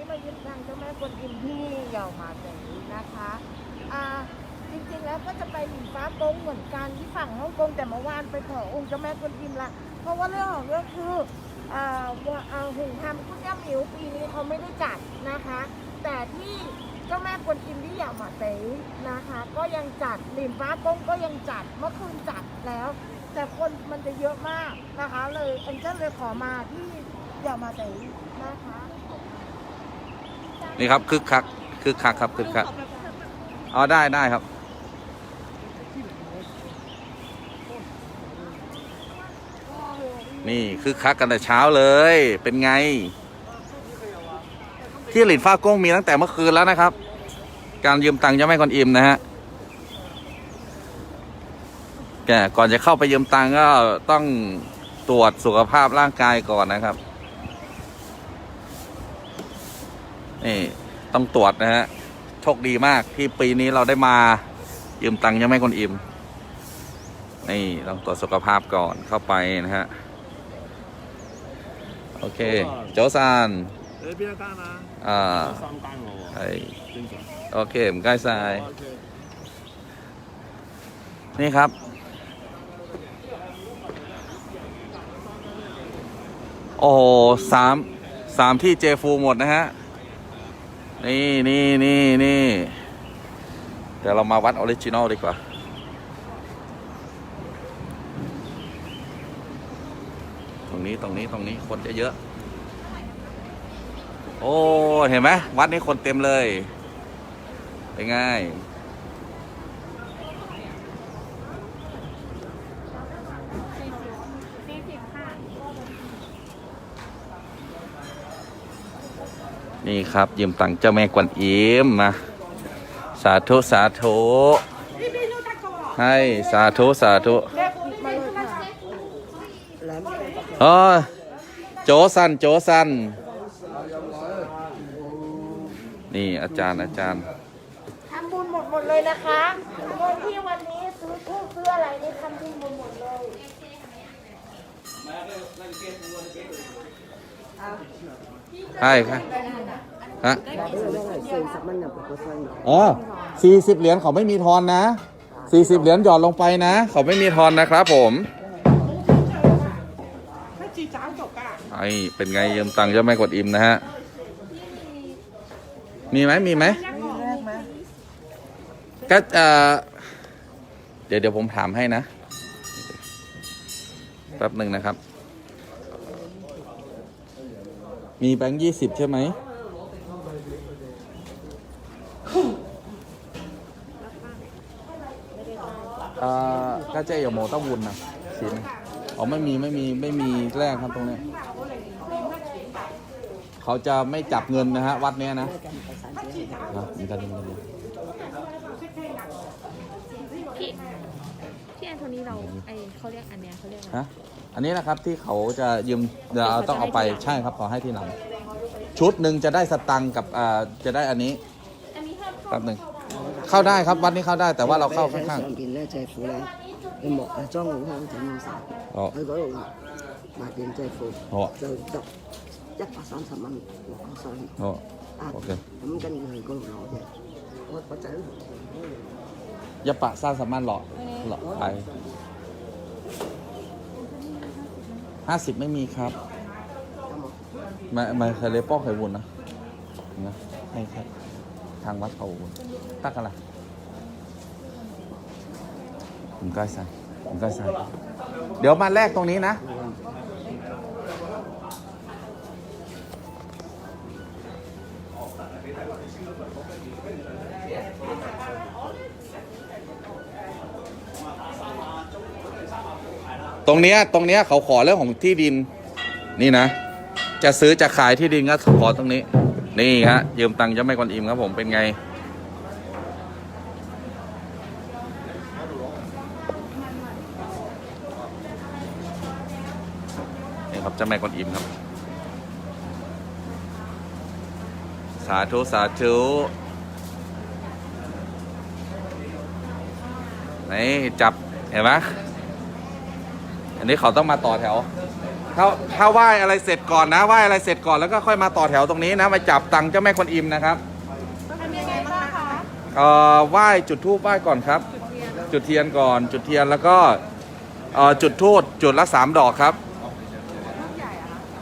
นี้มายืมตังเจ้าแม่กวนอิมที่ยาวมาเตยนะคะอ่าจริงๆแล้วก็จะไปหลินฟ้าโป้งเหมือนกันที่ฝั่งฮ่องกงแต่เมื่อวานไปขอองค์เจ้าแม่กวนอิมละเพราะว่าเรื่องของเรื่องคืออ่าว่าอ่าหุ่นทำคุณย่าหมิวปีนี้เขาไม่ได้จัดนะคะ แต่ที่เจ้าแม่กวนอิมที่เยาวมาเตยนะคะ ก็ยังจัดหลินฟ้าโป้งก็ยังจัดเมื่อคืนจัดแล้ว แต่คนมันจะเยอะมากนะคะ เลยเอ็นเจเลยขอมาที่เยามาเตยนะคะ นี่ครับคึกคักคึกคักครับคึกคักเอ๋อได้ได้ครับ นี่คึกคักกันแต่เช้าเลย เป็นไง ที่หลินฟ้าก้งมีตั้งแต่เมื่อคืนแล้วนะครับ การยืมตังค์จ้าแม่กวนอิ่มนะฮะแกก่อนจะเข้าไปยืมตังค์ก็ต้องตรวจสุขภาพร่างกายก่อนนะครับ นี่ต้องตรวจนะฮะ โชคดีมากที่ปีนี้เราได้มายืมตังค์ยังไม่คนอิ่ม นี่ต้องตรวจสุขภาพก่อนเข้าไปนะฮะ โอเค โจซานอ่านอ่าโอเคผมใกล้ทรายนี่ครับ โอ้สามสามที่เจฟูหมดนะฮะ นี่นี่นี่นี่เดี๋ยวเรามาวัดออริจินอลดีกว่า ตรงนี้ตรงนี้ตรงนี้คนจะเยอะโอ้ เห็นไหมวัดนี้คนเต็มเลยเป็นไง นี่ครับยืมตังค์เจ้าแม่กวนอิมมา สาธุสาธุให้สาธุสาธุเออโจสันโจสันนี่อาจารย์อาจารย์ทำบุญหมดหมดเลยนะคะเงินที่วันนี้ซื้อทูบซื้ออะไรนี่ทำบุญหมดหมดเลย ใช่ครับฮะอ๋อสี่สิบเหรียญเขาไม่มีทอนนะสี่สิบเหรียญหย่อนลงไปนะ เขาไม่มีทอนนะครับผมไอ้เป็นไงยืมตังค์จะไม่กดอิมนะฮะ มีไหมมีไหมก็เออเดี๋ยวเดี๋ยวผมถามให้นะ แป๊บหนึ่งนะครับ มีแบงค์ยี่สิบใช่ไหมอ่าก้าเจ๊อย่โมต้าวุนนะสินอ๋อไม่มีไม่มีไม่มีแรกครับตรงนี้ เขาจะไม่จับเงินนะฮะ วัดเนี้ยนะนะมีการเงินพี่พี่ารินเอันนี้นะครับที่เขาจะยืมเดี๋ยวเอาต้องเอาไปใช่ครับขอให้ที่หลัง ชุดหนึ่งจะได้สตังค์กับอ่าจะได้อันนี้ อันนี้ห้าม แป๊บหนึ่งเข้าได้ครับวัดนี้เข้าได้แต่ว่าเราเข้าข้าง 上边咧制服咧，你木诶装好香整好晒， ๆอ๋อ 去嗰度买件制服 อ๋อ 就得一百三十蚊六个箱。 อ๋อ 啊， โอเค 咁跟住去嗰度攞啫。我我仔 ยาปะสร้าง หล่อหล่อไปห้าสิบไม่มีครับมามาทะเลป้อไข่วุนนะนะให้ครับทางวัดเขาวุนตักอะไรผมใกล้ใส่ผมใกล้ใส่เดี๋ยวมาแลกตรงนี้นะ ตรงเนี้ยตรงเนี้ยเขาขอเรื่องของที่ดินนี่นะ จะซื้อจะขายที่ดินก็ขอตรงนี้ นี่ฮะยืมตังค์เจะไม่กวนอิมครับผมเป็นไง นี่ครับเจ้าแม่กวนอิมครับ สาธุ สาธุนี่จับ เห็นไหม อันนี้เขาต้องมาต่อแถว ถ้าถ้าไหว้อะไรเสร็จก่อนนะไหว้อะไรเสร็จก่อนแล้วก็ค่อยมาต่อแถวตรงนี้นะมาจับตังค์เจ้าแม่กวนอิมนะครับทำยังไงบ้างคะเอ่อไหว้จุดธูปไหว้ก่อนครับ จุดเทียนก่อน จุดเทียนแล้วก็เอ่อจุดธูปจุดละสามดอกครับ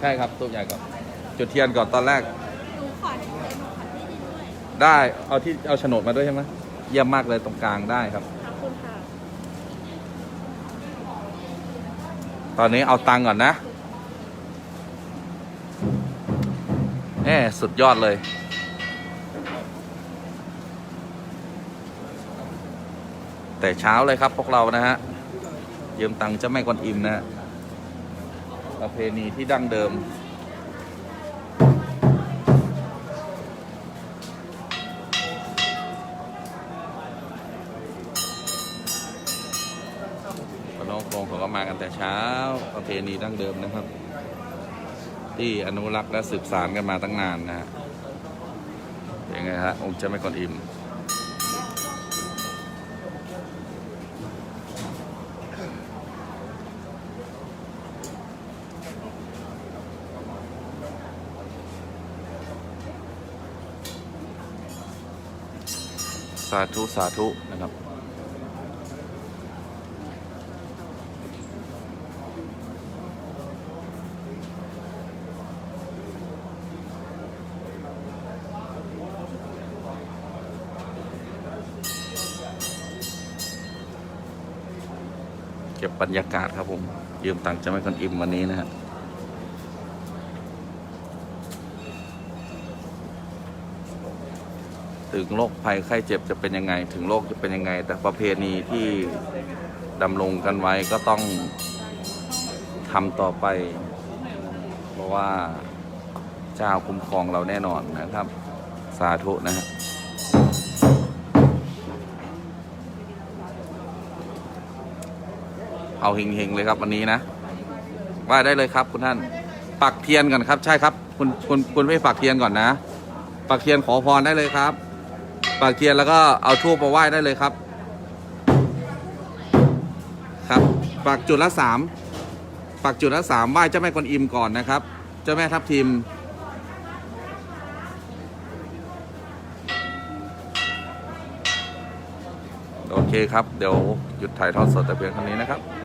ใช่ครับทูบใหญ่ก่อน จุดเทียนก่อนตอนแรกได้เอาที่เอาโฉนดมาด้วยใช่ไหมเยี่ยมมากเลยตรงกลางได้ครับ ขอบคุณค่ะ ตอนนี้เอาตังก่อนนะแหมสุดยอดเลย แต่เช้าเลยครับพวกเรานะฮะยืมตังค์เจะไม่กวนอิมนะฮะประเพณีที่ดั้งเดิมน้องคงเขาก็มากันแต่เช้า เพณีดั้งเดิมนะครับ ที่อนุรักษ์และสืบสานกันมาตั้งนานนะฮะเป็นไงฮะองค์เจ้าแม่กวนอิมสาธุ สาธุ นะครับ เก็บบรรยากาศครับผม ยืมตังค์จะไม่คนอิ่มวันนี้นะฮะถึงโรคภัยไข้เจ็บจะเป็นยังไง ถึงโรคจะเป็นยังไง แต่ประเพณีที่ดำรงกันไว้ก็ต้องทำต่อไป เพราะว่าเจ้าคุ้มครองเราแน่นอนนะครับ สาธุนะฮะ เอาเฮงๆเลยครับวันนี้นะไหว่าได้เลยครับ คุณท่านปักเทียนก่อนครับใช่ครับ คุณคุณคุณไม่ปักเทียนก่อนนะ ปักเทียนขอพรได้เลยครับ ปักเทียนแล้วก็เอาทูบมาไหว้ได้เลยครับ ครับ ปักจุดละสามปักจุดละสามไหว้เจ้าแม่กวนอิมก่อนนะครับ เจ้าแม่ทับทิมโอเคครับ เดี๋ยวหยุดถ่ายทอดสดแต่เพียงเท่านี้นะครับ